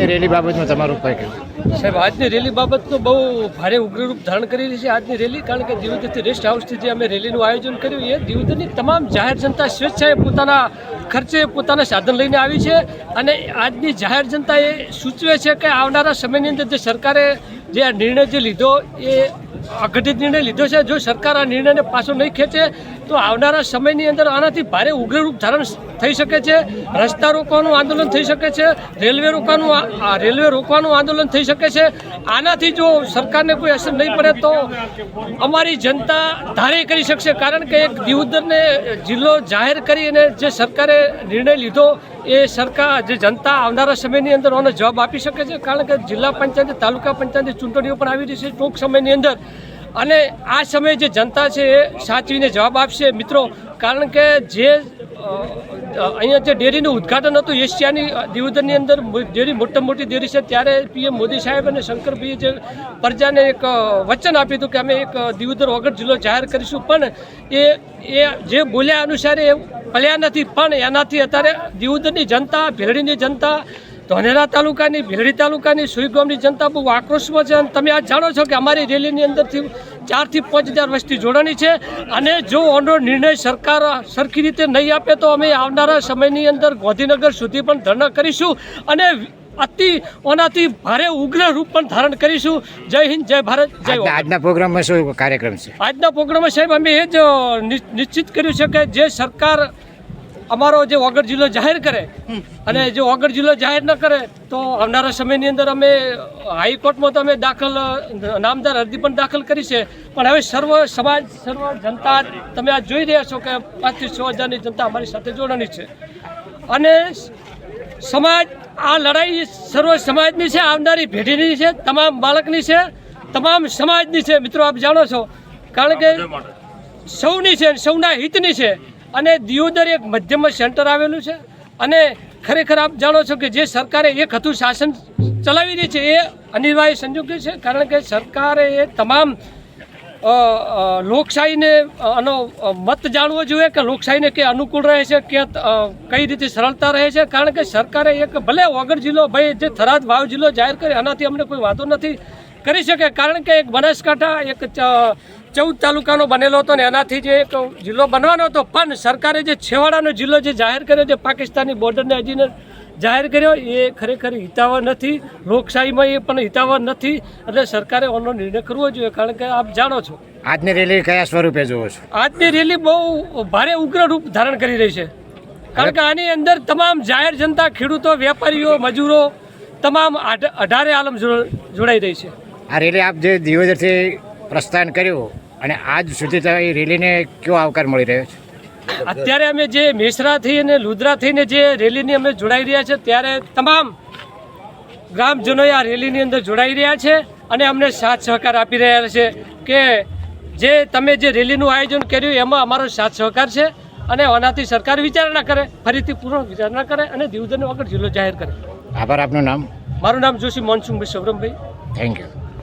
Rally બાબતમાં તમારું કઈ કહેવું સાહેબ, આજની રેલી બાબત તો બહુ ભારે ઉગ્રરૂપ ધારણ કરી રહી છે આજની રેલી, કારણ કે દિવદરથી રેસ્ટ હાઉસથી જે અમે રેલીનું આયોજન કર્યું એ દિવદરની તમામ જાહેર જનતા સ્વેચ્છાએ પોતાના ખર્ચે પોતાના સાધન લઈને આવી છે અને આજની જાહેર જનતા એ સૂચવે છે કે આવનારા સમયની અંદર જે સરકારે જે આ નિર્ણય જે લીધો એ અઘટિત નિર્ણય લીધો છે. જો સરકાર આ નિર્ણયને પાછો નહીં ખેંચે, તો આવનારા સમયની અંદર આનાથી ભારે ઉગ્રરૂપ ધારણ થઈ શકે છે. રસ્તા રોકવાનું આંદોલન થઈ શકે છે. રેલવે રોકવાનું રેલવે રોકવાનું આંદોલન થઈ શકે છે. આનાથી જો સરકારને કોઈ અસર નહીં પડે, તો અમારી જનતા ધારે કરી શકશે. કારણ કે એક દિવદરને જિલ્લો જાહેર કરીને જે સરકારે નિર્ણય લીધો એ સરકાર જે જનતા આવનારા સમયની અંદર આનો જવાબ આપી શકે છે, કારણ કે જિલ્લા પંચાયત, તાલુકા પંચાયતની ચૂંટણીઓ પણ આવી રહી છે ટૂંક સમયની અંદર. અને આ સમયે જે જનતા છે એ સાચવીને જવાબ આપશે. મિત્રો, કારણ કે જે અહીંયા જે ડેરીનું ઉદ્ઘાટન હતું, એશિયાની દિવદરની અંદર ડેરી મોટા મોટી ડેરી છે, ત્યારે પીએમ મોદી સાહેબ અને શંકરભાઈએ જે પ્રજાને એક વચન આપ્યું હતું કે અમે એક દિવદર વગર જિલ્લો જાહેર કરીશું. પણ એ એ જે બોલ્યા અનુસાર એ પડ્યા નથી, પણ એનાથી અત્યારે દીવદની જનતા, ભેરડીની જનતા, ધોનેરા તાલુકાની, ભેરડી તાલુકાની સુઈગામની જનતા બહુ આક્રોશમાં છે. અને તમે આ જાણો છો કે અમારી રેલીની અંદરથી ચારથી પાંચ હજાર વસ્તી જોડાણી છે. અને જો આનો નિર્ણય સરકાર સરખી રીતે નહીં આપે તો અમે આવનારા સમયની અંદર ગાંધીનગર સુધી પણ ધરણા કરીશું. અને અતિ ઓનાથી ભારે ઉગ્ર રૂપ પણ ધારણ કરીશું. જય હિન્દ જય ભારત જય આજના પ્રોગ્રામમાં શું કાર્યક્રમ છે? આજના પ્રોગ્રામમાં સાહેબ અમે એ જ નિશ્ચિત કર્યું છે કે જે સરકાર અમારો જે વગર જિલ્લો જાહેર કરે અને જો વગર જિલ્લો જાહેર ન કરે તો આવનારા સમયની અંદર અમે હાઈકોર્ટમાં તો અમે દાખલ નામદાર અરજી પણ દાખલ કરી છે. પણ હવે સર્વ સમાજ સર્વ જનતા તમે આ જોઈ રહ્યા છો કે પાંચથી છ હજારની જનતા અમારી સાથે જોડાણી છે. અને સમાજ આ લડાઈ સર્વ સમાજની છે આવનારી પેઢીની છે તમામ બાળકની છે તમામ સમાજની છે. મિત્રો આપ જાણો છો. કારણ કે સૌની છે સૌના હિતની છે. અને દિયોદર એક મધ્યમ સેન્ટર આવેલું છે. અને ખરેખર આપ જાણો છો કે જે સરકારે એક હતું શાસન ચલાવી રહી છે એ અનિવાર્ય સંજોગ છે. કારણ કે સરકારે એ તમામ લોકશાહીને આનો મત જાણવો જોઈએ કે લોકશાહીને કે અનુકૂળ રહે છે, કે કઈ રીતે સરળતા રહે છે? કારણ કે સરકારે એક ભલે વગર જિલ્લો ભાઈ, જે થરાદ વાવ જિલ્લો જાહેર કરે એનાથી અમને કોઈ વાંધો નથી કરી શકે. કારણ કે એક બનાસકાંઠા, એક ચૌદ તાલુકાનો બનેલો હતો ને એનાથી જે એક જિલ્લો બનવાનો હતો, પણ સરકારે જે છેવાડાનો જિલ્લો જે જાહેર કર્યો, જે પાકિસ્તાની બોર્ડરને હજીને જાહેર કર્યો એ ખરેખર હિતાવહ નથી. લોકશાહીમાં એ પણ હિતાવહ નથી. એટલે સરકારે ઓનો નિર્ણય કરવો જોઈએ કારણ કે આપ જાણો છો. આજની રેલી કયા સ્વરૂપે જોવો છો? આજની રેલી બહુ ભારે ઉગ્ર રૂપ ધારણ કરી રહી છે. કારણ કે આની અંદર તમામ જાહેર જનતા ખેડૂતો વેપારીઓ મજૂરો તમામ અઢારે આલમ જોડાઈ રહી છે. આ રેલી આપ જે દિવસથી પ્રસ્થાન કર્યું અને આજ સુધી તો એ રેલીને કેવો આવકાર મળી રહ્યો છે? અત્યારે અમે જે મેસરાથી અને લુદ્રાથી ને જે રેલીની અમે જોડાઈ રહ્યા છે ત્યારે તમામ ગ્રામજનોએ આ રેલીની અંદર જોડાઈ રહ્યા છે અને અમને સાથ સહકાર આપી રહ્યા છે કે જે તમે જે રેલીનું આયોજન કર્યું એમાં અમારો સાથ સહકાર છે અને આનાથી સરકાર વિચારણા કરે ફરીથી પૂર્ણ વિચારણા કરે અને દીવદરનો વગર જિલ્લો જાહેર કરે. આભાર આપનું નામ? મારું નામ જોશી મોનસુંગભાઈ સૌરભભાઈ થેન્ક યુ